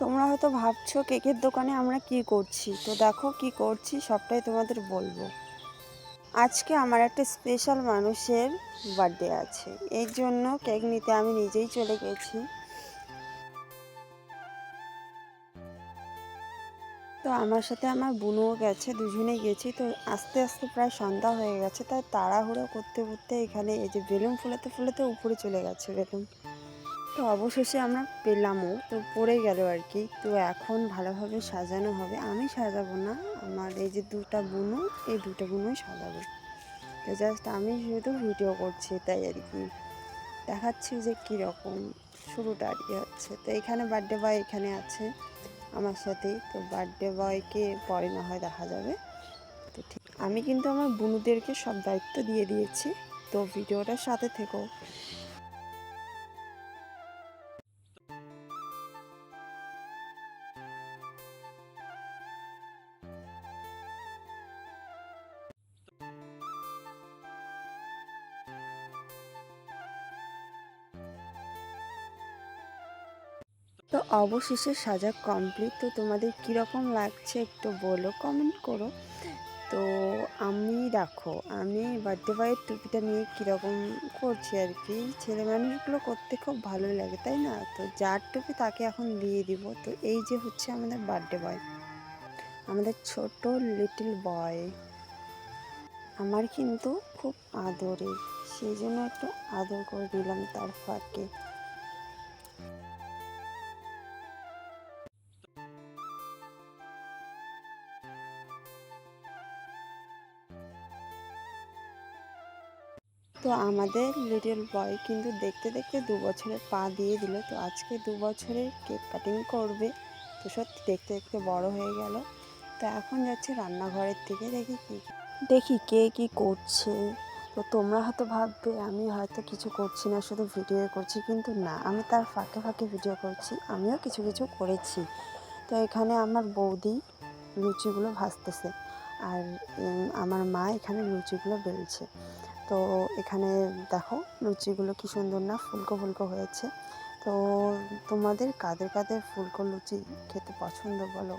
তোমরা হয়তো ভাবছ কেকের দোকানে আমরা কি করছি? তো দেখো কি করছি, সবটাই তোমাদের বলব। আজকে আমার একটা স্পেশাল মানুষের বার্থডে আছে। এই জন্য কেক নিতে আমি নিজেই চলে গেছি। তো আমার সাথে আমার বোনও গেছে, দুজনেই গেছি। তো আস্তে আস্তে প্রায় সন্ধ্যা হয়ে গেছে, তাই তাড়াহুড়ো করতে করতে এখানে এই যে বেলুন ফুলাতে ফুলাতে উপরে চলে গেছে বেলুন। তো অবশেষে আমরা পেলামও। তো পড়ে গেল আর কি তো এখন ভালোভাবে সাজানো হবে। আমি সাজাবো না। আমার এই যে দুটা বুনো, এই দুটো বুনোই সাজাবো। তো জাস্ট আমি শুধু ভিডিও করছি তাই আর কি দেখাচ্ছি যে কীরকম শুরুটা আর কি হচ্ছে। তো এখানে বার্থডে বয় এখানে আছে আমার সাথেই তো বার্থডে বয়কে পরে না হয় দেখা যাবে। তো ঠিক, আমি কিন্তু আমার বুনুদেরকে সব দায়িত্ব দিয়ে দিয়েছি। তো ভিডিওটার সাথে থেকো। তো অবশেষে সাজা কমপ্লিট তো তোমাদের কীরকম লাগছে একটু বলো কমেন্ট করো। তো আমি, দেখো, আমি বার্থডে বয়ের টুপিটা নিয়ে কীরকম করছি আর কি। ছেলে মানুষগুলো করতে খুব ভালো লাগে, তাই না? তো যার টুপি তাকে এখন দিয়ে দিব। তো এই যে হচ্ছে আমাদের বার্থডে বয় আমাদের ছোট লিটল বয় আমার কিন্তু খুব আদরের, সেই জন্য একটু আদর করে দিলাম তার ফাঁকে। তো আমাদের লিটল বয় কিন্তু দেখতে দেখতে দু বছরের পা দিয়ে দিল। তো আজকে দু বছরের কেক কাটিং করবে। তো সত্যি দেখতে দেখতে বড় হয়ে গেল। তো এখন যাচ্ছে রান্নাঘরের থেকে দেখি কি দেখি কে কি করছে। তো তোমরা হয়তো ভাববে, আমি হয়তো কিছু করছি না, শুধু ভিডিও করছি। কিন্তু না, আমি তার ফাঁকে ফাঁকে ভিডিও করছি। আমিও কিছু কিছু করেছি। তো এখানে আমার বৌদি লুচিগুলো ভাজতেছে। আর আমার মা এখানে লুচিগুলো বেলছে। তো এখানে দেখো লুচিগুলো কি সুন্দর না ফুলকো ফুলকো হয়েছে। তো তোমাদের কাদের কাদের ফুলকো লুচি খেতে পছন্দ বলো?